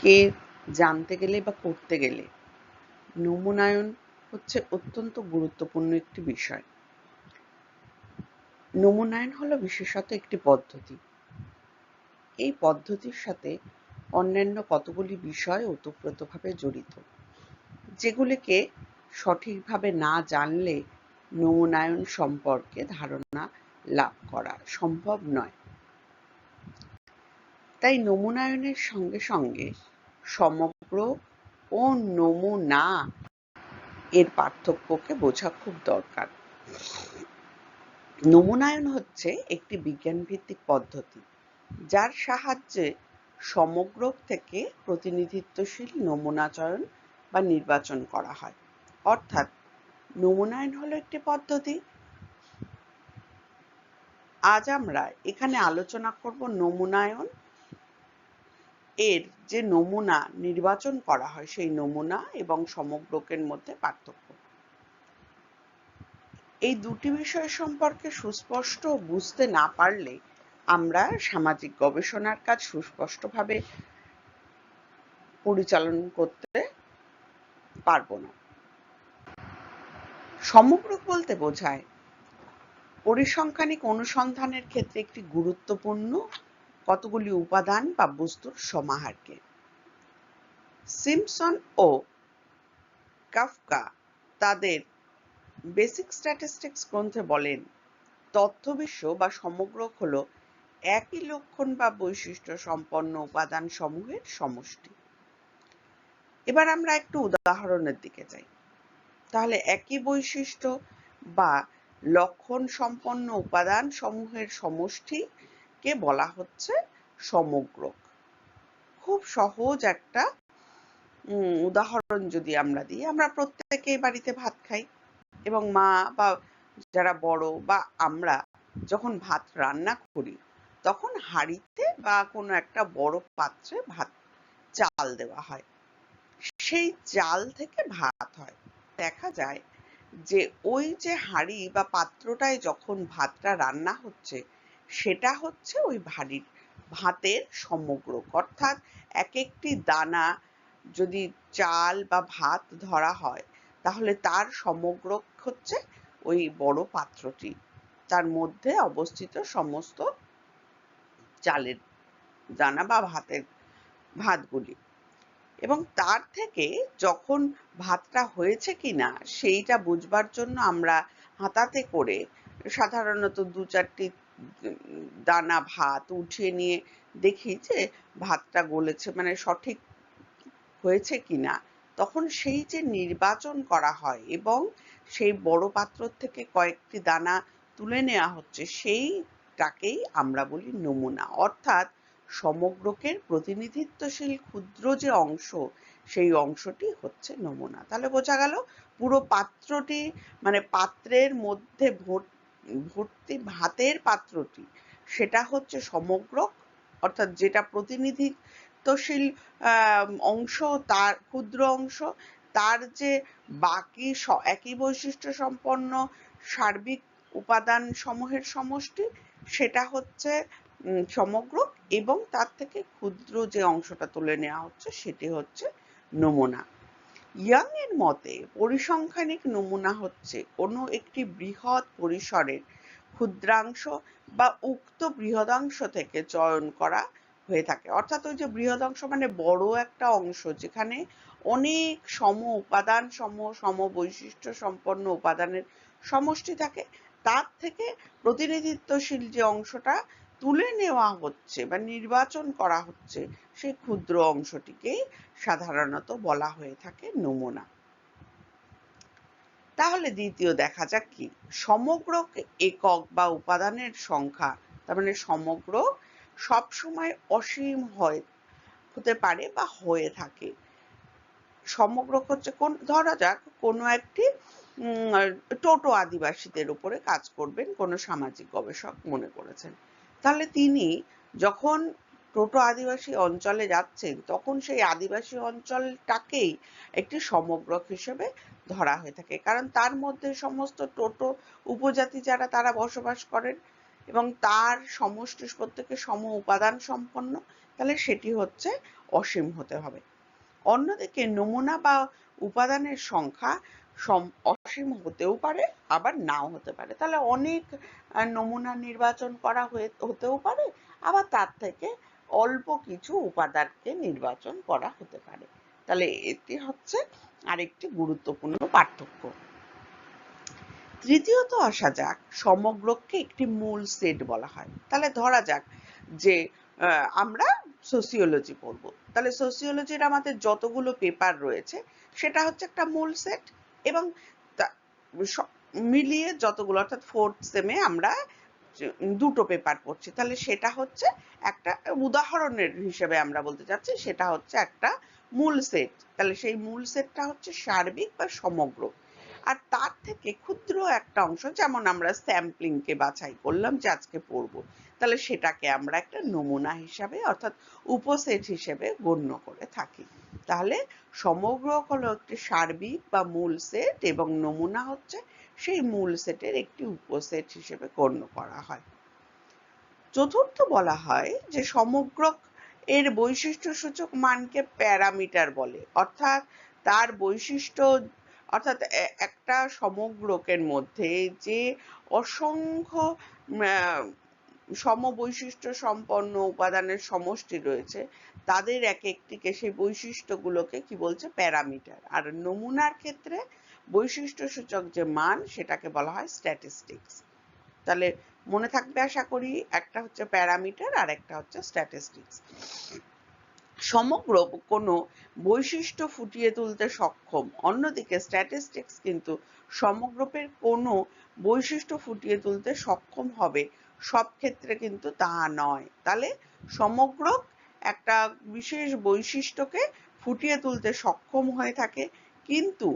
কে জানতে গেলে বা করতে গেলে নমুনায়ন হচ্ছে অত্যন্ত গুরুত্বপূর্ণ একটি বিষয়। নমুনায়ন হলো বিশেষত একটি পদ্ধতি। এই পদ্ধতির সাথে অন্যান্য কতগুলি বিষয় ওতপ্রোতভাবে জড়িত, যেগুলিকে সঠিকভাবে না জানলে নমুনায়ন সম্পর্কে ধারণা লাভ করা সম্ভব নয়। তাই নমুনায়নের সঙ্গে সঙ্গে সমগ্র ও নমুনা এর পার্থক্যকে বোঝা খুব দরকার। নমুনায়ন হচ্ছে একটি বিজ্ঞানভিত্তিক পদ্ধতি, যার সাহায্যে সমগ্র থেকে প্রতিনিধিত্বশীল নমুনা চয়ন বা নির্বাচন করা হয়। অর্থাৎ নমুনায়ন হলো একটি পদ্ধতি। আজ আমরা এখানে আলোচনা করব নমুনায়ন এর যে নমুনা নির্বাচন করা হয়, সেই নমুনা এবং সমগ্রকের মধ্যে পার্থক্য। এই দুটি বিষয় সম্পর্কে সুস্পষ্ট বুঝতে না পারলে আমরা সামাজিক গবেষণার কাজ সুস্পষ্টভাবে পরিচালন করতে পারব না। সমগ্র বলতে বোঝায়, পরিসংখ্যানিক অনুসন্ধানের ক্ষেত্রে একটি গুরুত্বপূর্ণ কতগুলি উপাদান বা বস্তুর সমাহারকে? সিমসন ও কাফকা তাদের বেসিক স্ট্যাটিস্টিক্স গ্রন্থে বলেন তথ্যবিশ্ব বা সমগ্র হল একই লক্ষণ বা বৈশিষ্ট্য সম্পন্ন উপাদান সমূহের সমষ্টি। এবার আমরা একটু উদাহরণের দিকে যাই। তাহলে একই বৈশিষ্ট্য বা লক্ষণ সম্পন্ন উপাদান সমূহের সমষ্টিকে বলা হচ্ছে সমগ্র খুব সহজ একটা উদাহরণ যদি আমরা দিই, আমরা প্রত্যেকেই বাড়িতে ভাত খাই এবং মা বা যারা বড় বা আমরা যখন ভাত রান্না করি, তখন হাঁড়িতে বা কোনো একটা বড় পাত্রে ভাত, চাল দেওয়া হয়। সেই চাল থেকে ভাত হয়। দেখা যায় যে ওই যে হাঁড়ি বা পাত্রটায় যখন ভাতটা রান্না হচ্ছে সেটা হচ্ছে ওই ভারীর, ভাতের সমগ্র। অর্থাৎ এক একটি দানা যদি চাল বা ভাত ধরা হয়, তাহলে তার সমগ্র হচ্ছে ওই বড় পাত্রটি। তার মধ্যে অবস্থিত সমস্ত চালের দানা বা ভাতের ভাতগুলি। এবং তার থেকে যখন ভাতটা হয়েছে কিনা, সেইটা বুঝবার জন্য আমরা হাতাতে করে সাধারণত দু চারটি দানা ভাত উঠিয়ে নিয়ে দেখি যে ভাতটা গলেছে মানে সঠিক হয়েছে কিনা। তখন সেই যে নির্বাচন করা হয় এবং সেই বড় পাত্র থেকে কয়েকটি দানা তুলে নেওয়া হচ্ছে, সেইটাকেই আমরা বলি নমুনা। অর্থাৎ সমগ্রকের প্রতিনিধিত্বশীল ক্ষুদ্র যে অংশ, সেই অংশটি হচ্ছে নমুনা। তাহলে বোঝা গেল পুরো পাত্রটি মানে পাত্রের মধ্যে ভর্তি ভাতের পাত্রটি, সেটা হচ্ছে সমগ্র, অর্থাৎ যেটা প্রতিনিধিত্বশীল অংশ, তার ক্ষুদ্র অংশ, তার যে বাকি একই বৈশিষ্ট্য সম্পন্ন সার্বিক উপাদান সমূহের সমষ্টি, সেটা হচ্ছে সমগ্র এবং তার থেকে ক্ষুদ্র যে অংশটা তুলে নেওয়া হচ্ছে, সেটি হচ্ছে নমুনা। ইয়াং এর মতে, পরিসংখ্যানিক নমুনা হচ্ছে কোনো একটি বৃহৎ পরিসরের ক্ষুদ্রাংশ বা উক্ত বৃহদাংশ থেকে চয়ন করা হয়ে থাকে। অর্থাৎ ওই যে বৃহদাংশ মানে বড় একটা অংশ, যেখানে অনেক সম উপাদান, সম সম বৈশিষ্ট্য সম্পন্ন উপাদানের সমষ্টি থাকে। তার থেকে প্রতিনিধিত্বশীল যে অংশটা তুলে নেওয়া হচ্ছে বা নির্বাচন করা হচ্ছে সেই ক্ষুদ্র অংশটিকেই সাধারণত বলা হয়ে থাকে নমুনা। তাহলে দ্বিতীয় দেখা যাক কি। সমগ্র একক বা উপাদানের সংখ্যা, তার মানে সমগ্র সবসময় অসীম হয়, হতে পারে বা হয়ে থাকে। সমগ্র হচ্ছে কোন, ধরা যাক কোনো একটি টোটো আদিবাসীদের উপরে কাজ করবেন, কোনো সামাজিক গবেষক মনে করেছেন। তাহলে তিনি যখন টোটো আদিবাসী অঞ্চলে যাচ্ছেন, তখন সেই আদিবাসী অঞ্চলটাকেই একটি সমগ্রক হিসেবে ধরা হয়ে থাকে। কারণ তার মধ্যে সমস্ত টোটো উপজাতি যারা, তারা বসবাস করেন এবং তার সমষ্টি প্রত্যেকে সম উপাদান সম্পন্ন। তাহলে সেটি হচ্ছে অসীম হতে হবে। অন্যদিকে নমুনা বা উপাদানের সংখ্যা অসীম হতেও পারে, আবার নাও হতে পারে। তাহলে অনেক নমুনা নির্বাচন করা হয়ে, হতেও পারে, আবার তার থেকে অল্প কিছু উপাদানকে নির্বাচন করা হতে পারে। তাহলে এটি হচ্ছে আরেকটি গুরুত্বপূর্ণ পার্থক্য। তৃতীয়ত আসা যাক, সমগ্রকে একটি মূল সেট বলা হয়। তাহলে ধরা যাক যে আমরা সোসিওলজি পড়ব। তাহলে সোসিওলজির আমাদের যতগুলো পেপার রয়েছে, সেটা হচ্ছে একটা মূল সেট এবং মিলিয়ে যতগুলো, অর্থাৎ ফোর্থ সেমে আমরা দুটো পেপার পড়ছি, তাহলে সেটা হচ্ছে একটা উদাহরণের হিসেবে আমরা বলতে চাচ্ছি, সেটা হচ্ছে একটা মূল সেট তাহলে সেই মূল সেটটা হচ্ছে সার্বিক বা সমগ্র। আর তার থেকে ক্ষুদ্র একটা অংশ, যেমন আমরা স্যাম্পলিংকে বাছাই করলাম যে আজকে পড়ব, তাহলে সেটাকে আমরা একটা নমুনা হিসাবে, অর্থাৎ উপসেট হিসেবে গণ্য করে থাকি। তাহলে সমগ্র হলো একটি সার্বিক বা মূল সেট এবং নমুনা হচ্ছে সেই মূল সেটের একটি উপসেট হিসেবে গণ্য করা হয়। চতুর্থ বলা হয় যে সমগ্র এর বৈশিষ্ট্য সূচক মানকে প্যারামিটার বলে, অর্থাৎ তার বৈশিষ্ট্য অর্থাৎ একটা সমগ্রকের মধ্যে যে অসংখ্য সমবৈশিষ্ট্য সম্পন্ন উপাদানের সমষ্টি রয়েছে, তাদের এক একটিকে সেই বৈশিষ্ট্যগুলোকে কি বলছে? প্যারামিটার। আর নমুনার ক্ষেত্রে বৈশিষ্ট্য সূচক যে মান, সেটাকে বলা হয় স্ট্যাটিস্টিক্স তাহলে মনে থাকবে আশা করি, একটা হচ্ছে প্যারামিটার আর একটা হচ্ছে স্ট্যাটিস্টিক্স সমগ্র কোনো বৈশিষ্ট্য ফুটিয়ে তুলতে সক্ষম। অন্যদিকে স্ট্যাটিস্টিক্স কিন্তু সমগ্রপের কোনো বৈশিষ্ট্য ফুটিয়ে তুলতে সক্ষম হবে, সব ক্ষেত্রে কিন্তু তা নয়। তাহলে সমগ্র একটা বিশেষ বৈশিষ্ট্যকে ফুটিয়ে তুলতে সক্ষম হয়ে থাকে, কিন্তু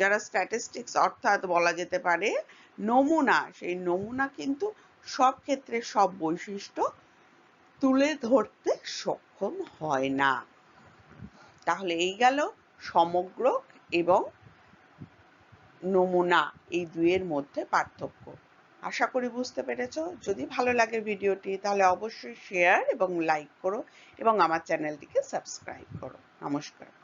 যারা স্ট্যাটিস্টিক্স অর্থাৎ বলা যেতে পারে নমুনা, সেই নমুনা কিন্তু সব ক্ষেত্রে সব বৈশিষ্ট্য তুলে ধরতে সক্ষম হয় না। তাহলে এই গেল সমগ্র এবং নমুনা এই দুইয়ের মধ্যে পার্থক্য। আশা করি বুঝতে পেরেছ। যদি ভালো লাগে ভিডিওটি, তাহলে অবশ্যই শেয়ার এবং লাইক করো এবং আমার চ্যানেলটিকে সাবস্ক্রাইব করো। নমস্কার।